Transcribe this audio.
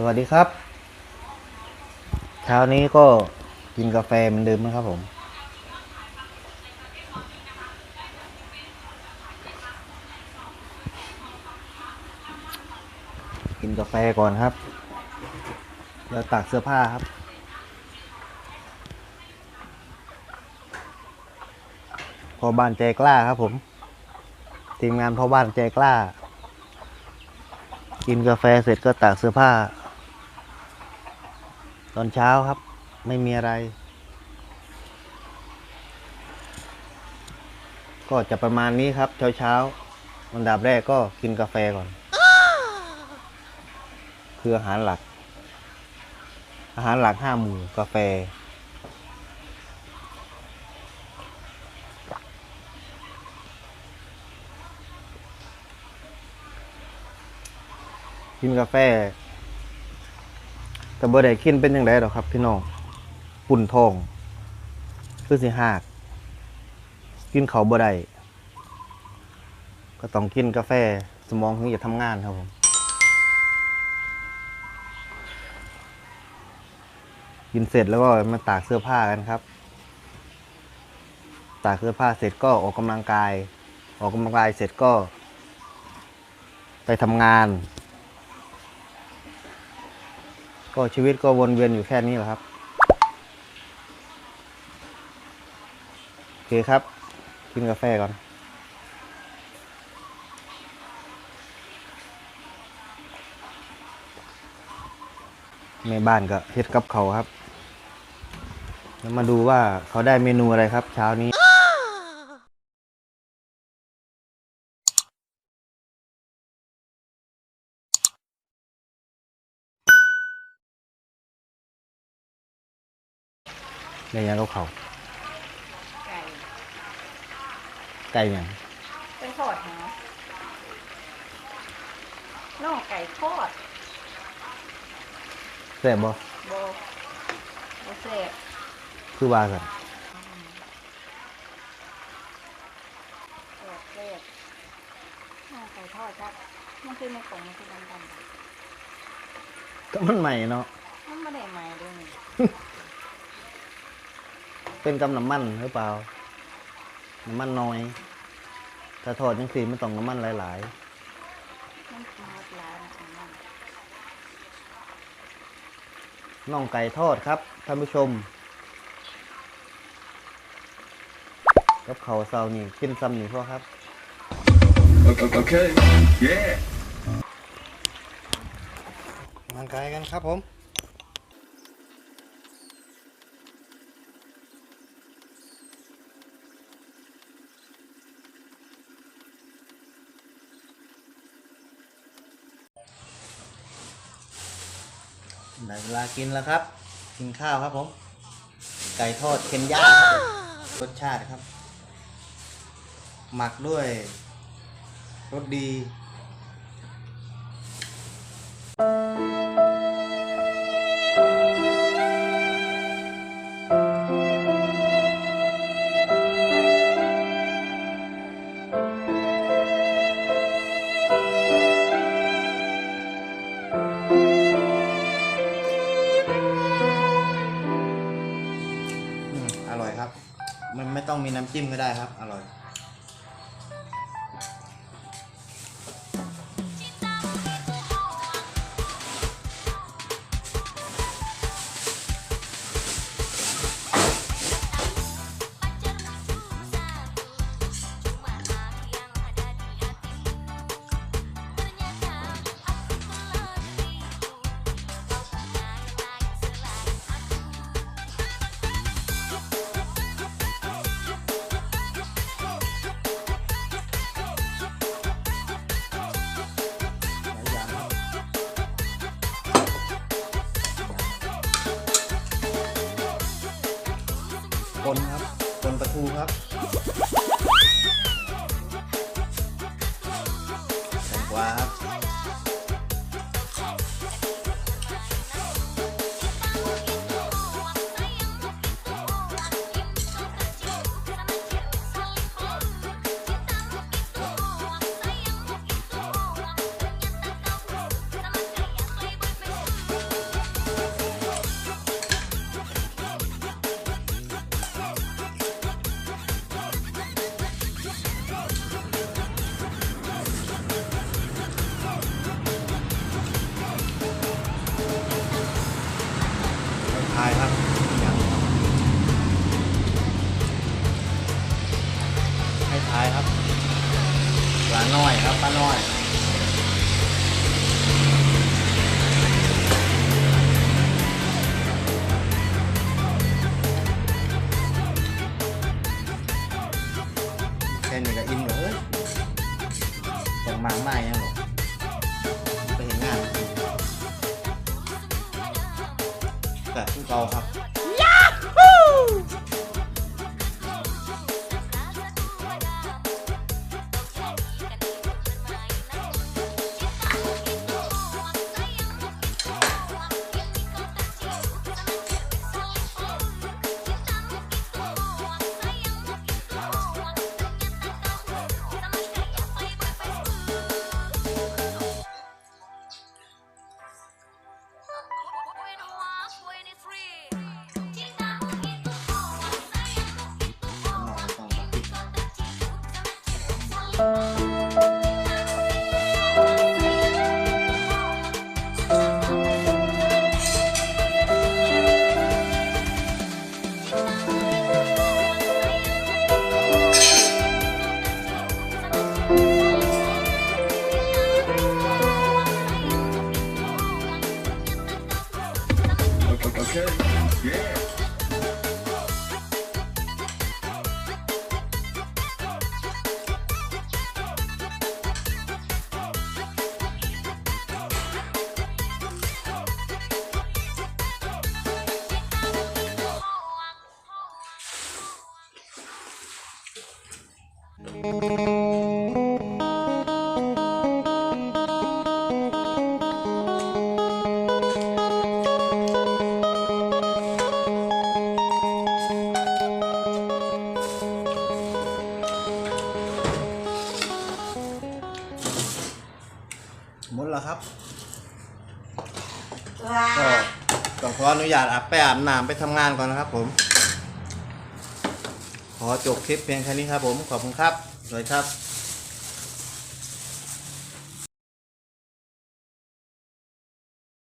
สวัสดีครับ เช้านี้ก็กินกาแฟเหมือนเดิมนะครับผม กินกาแฟก่อนครับ แล้วตากเสื้อผ้าครับพอบ้านใจกล้าครับผม ทีมงานพ่อบ้านใจกล้า กินกาแฟเสร็จก็ตากเสื้อผ้า ตอนเช้าครับ ไม่มีอะไร ก็จะประมาณนี้ครับ เช้าเช้าๆอันดับแรกก็กินกาแฟก่อน คืออาหารหลัก อาหารหลักห้าหมู่กาแฟ กินกาแฟ แต่บ่ได้กินเป็นยังไงหรอกครับ พี่น้องปุ่นทองคือสิหาก กินเขาบ่ได้ก็ต้องกินกาแฟสมองถึงจะทำงานครับผมกินเสร็จแล้วก็มาตากเสื้อผ้ากันครับ ตากเสื้อผ้าเสร็จก็ออกกำลังกาย ออกกำลังกายเสร็จก็ ไปทำงาน ก็ชีวิตก็วนเวียนอยู่แค่นี้แหละครับ โอเคครับ กินกาแฟก่อนแม่บ้านก็เฮ็ดกับเขาครับ แล้วมาดูว่าเขาได้เมนูอะไรครับ เช้านี้ ได้ยังกับเขาวไก่ไก่หยังไก่ทอดเหรอน่องไก่ทอดแซ่บบ่โบโบเสบคือว่าสันเสบเสบน่องไก่ทอดครับมันคือในกล่องมันคือดำดำก็มันใหม่เนาะๆมันไม่ได้ใหม่ด้วยนี่ เป็นกำน้ำมันหรือเปล่า น้ำมันน้อย ถ้าทอดยังสีมันต้องน้ำมันหลายมันกินหมดแล้วนะคะมันๆน่องไก่ทอดครับท่านผู้ชม กับเขาวเซานี่กินซ้ำนี่พ่อครับ Okay. Yeah. ร่างกายกันครับผม ได้เวลากินแล้วครับ กินข้าวครับผม ไก่ทอดเคนย่าครับรสชาติครับ หมักด้วยรสดี จิ้มก็ได้ครับ อร่อย เป็นประทูครับ rồi trên này là in nữa. Còn mảng này Okay. Yeah. หมดแล้วครับก็ต้องขออนุญาตอาบไปอาบน้ำไปทำงานก่อนนะครับผม ขอจบคลิปเพียงแค่นี้ครับผม ขอบคุณครับสวัสดีครับ